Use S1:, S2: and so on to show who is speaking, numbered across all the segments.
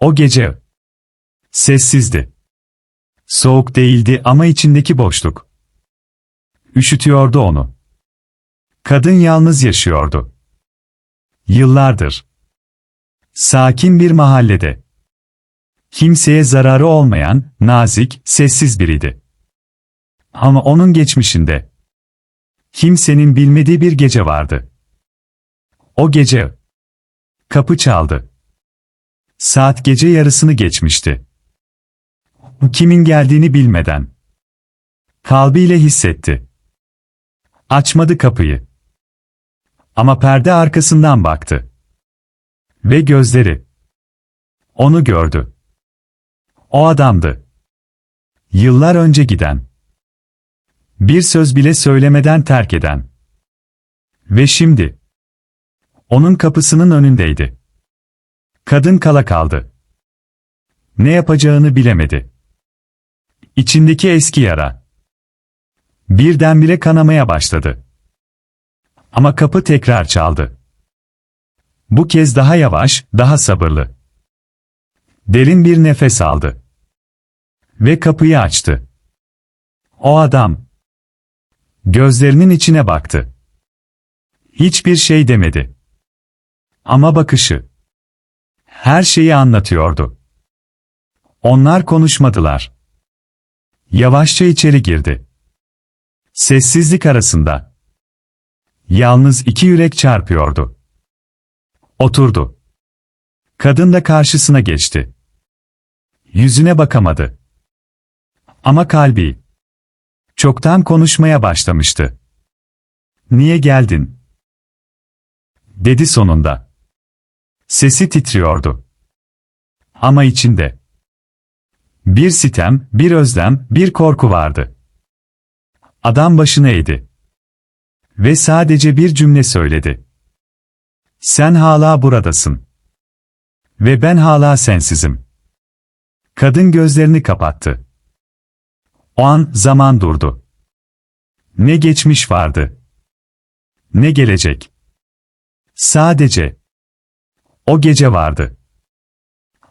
S1: O gece sessizdi. Soğuk değildi ama içindeki boşluk. Üşütüyordu onu. Kadın yalnız yaşıyordu. Yıllardır. Sakin bir mahallede. Kimseye zararı olmayan, nazik, sessiz biriydi. Ama onun geçmişinde kimsenin bilmediği bir gece vardı. O gece kapı çaldı. Saat gece yarısını geçmişti. Kimin geldiğini bilmeden kalbiyle hissetti. Açmadı kapıyı. Ama perde arkasından baktı. Ve gözleri onu gördü. O adamdı. Yıllar önce giden. Bir söz bile söylemeden terk eden. Ve şimdi onun kapısının önündeydi. Kadın kala kaldı. Ne yapacağını bilemedi. İçindeki eski yara birdenbire kanamaya başladı. Ama kapı tekrar çaldı. Bu kez daha yavaş, daha sabırlı. Derin bir nefes aldı. Ve kapıyı açtı. O adam gözlerinin içine baktı. Hiçbir şey demedi. Ama bakışı her şeyi anlatıyordu. Onlar konuşmadılar. Yavaşça içeri girdi. Sessizlik arasında yalnız iki yürek çarpıyordu. Oturdu. Kadın da karşısına geçti. Yüzüne bakamadı. Ama kalbi çoktan konuşmaya başlamıştı. Niye geldin? dedi sonunda. Sesi titriyordu. Ama içinde bir sitem, bir özlem, bir korku vardı. Adam başını eğdi. Ve sadece bir cümle söyledi. Sen hala buradasın. Ve ben hala sensizim. Kadın gözlerini kapattı. O an zaman durdu. Ne geçmiş vardı. Ne gelecek. Sadece o gece vardı.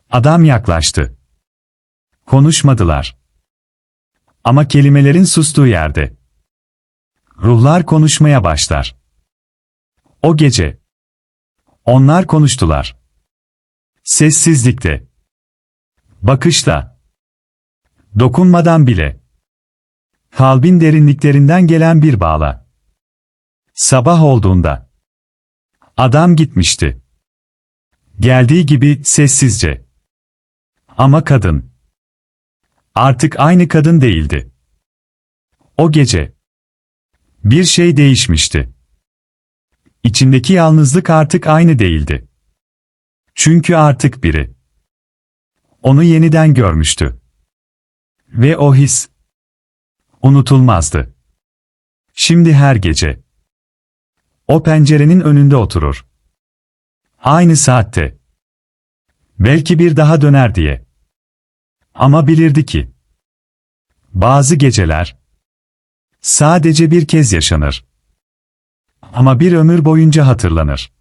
S1: Adam yaklaştı. Konuşmadılar. Ama kelimelerin sustuğu yerde. Ruhlar konuşmaya başlar. O gece. Onlar konuştular. Sessizlikte. Bakışla. Dokunmadan bile. Kalbin derinliklerinden gelen bir bağla. Sabah olduğunda. Adam gitmişti. Geldiği gibi sessizce. Ama kadın. Artık aynı kadın değildi. O gece. Bir şey değişmişti. İçindeki yalnızlık artık aynı değildi. Çünkü artık biri. Onu yeniden görmüştü. Ve o his. Unutulmazdı. Şimdi her gece. O pencerenin önünde oturur. Aynı saatte. Belki bir daha döner diye. Ama bilirdi ki. Bazı geceler. Sadece bir kez yaşanır. Ama bir ömür boyunca hatırlanır.